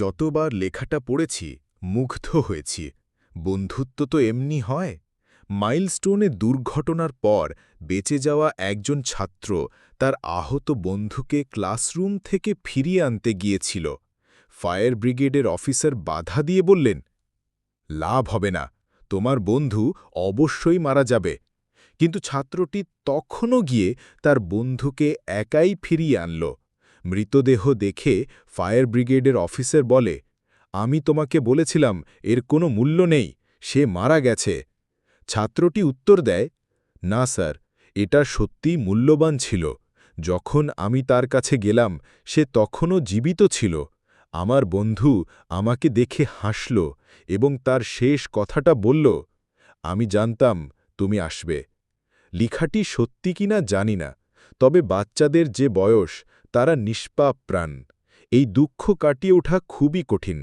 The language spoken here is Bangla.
যতবার লেখাটা পড়েছি, মুগ্ধ হয়েছি। বন্ধুত্ব তো এমনি হয়। মাইলস্টোনে দুর্ঘটনার পর বেঁচে যাওয়া একজন ছাত্র তার আহত বন্ধুকে ক্লাসরুম থেকে ফিরিয়ে আনতে গিয়েছিল। ফায়ার ব্রিগেডের অফিসার বাধা দিয়ে বললেন, লাভ হবে না। তোমার বন্ধু অবশ্যই মারা যাবে। কিন্তু ছাত্রটি তখনও গিয়ে তার বন্ধুকে একাই ফিরিয়ে আনল। মৃতদেহ দেখে ফায়ার ব্রিগেডের অফিসার বলে, আমি তোমাকে বলেছিলাম, এর কোনো মূল্য নেই, সে মারা গেছে। ছাত্রটি উত্তর দেয়, না স্যার, এটা সত্যিই মূল্যবান ছিল। যখন আমি তার কাছে গেলাম, সে তখনও জীবিত ছিল। আমার বন্ধু আমাকে দেখে হাসল এবং তার শেষ কথাটা বলল, আমি জানতাম তুমি আসবে। লিখাটি সত্যি কিনা জানি না, তবে বাচ্চাদের যে বয়স তারা নিষ্পাপ প্রাণ। এই দুঃখ কাটিয়ে ওঠা খুবই কঠিন।